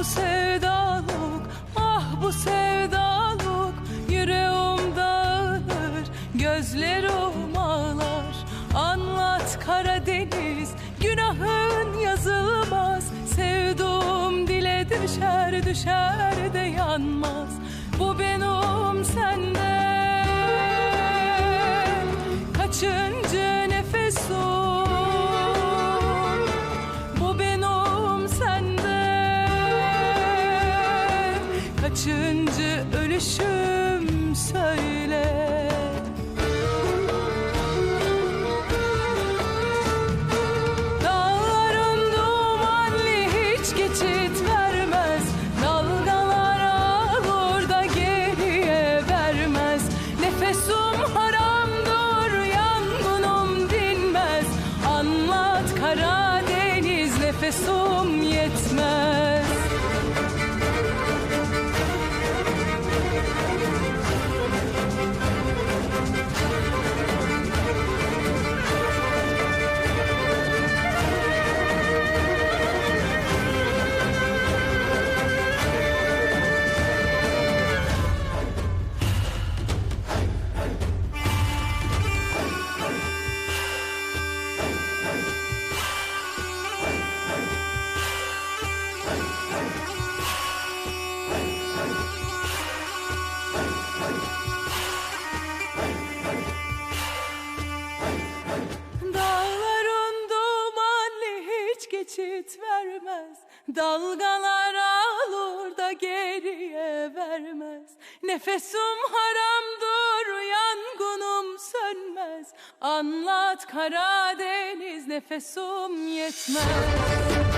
bu sevdalık, ah bu sevdalık. Yüreğim dağılır, gözlerim ağlar. Anlat Karadeniz, günahın yazılmaz. Sevduğum dile düşer, düşer de yanmaz. Kaçıncı ölüşüm söyle. Dağların dumanlı hiç geçit vermez. Dalgalar ağır da geriye vermez. Nefesum haramdır yangınım dinmez. Anlat Karadeniz nefesum yetmez geçit vermez. Dalgalar alır da geriye vermez. Nefesum haramdır yangınım sönmez. Anlat Karadeniz nefesum yetmez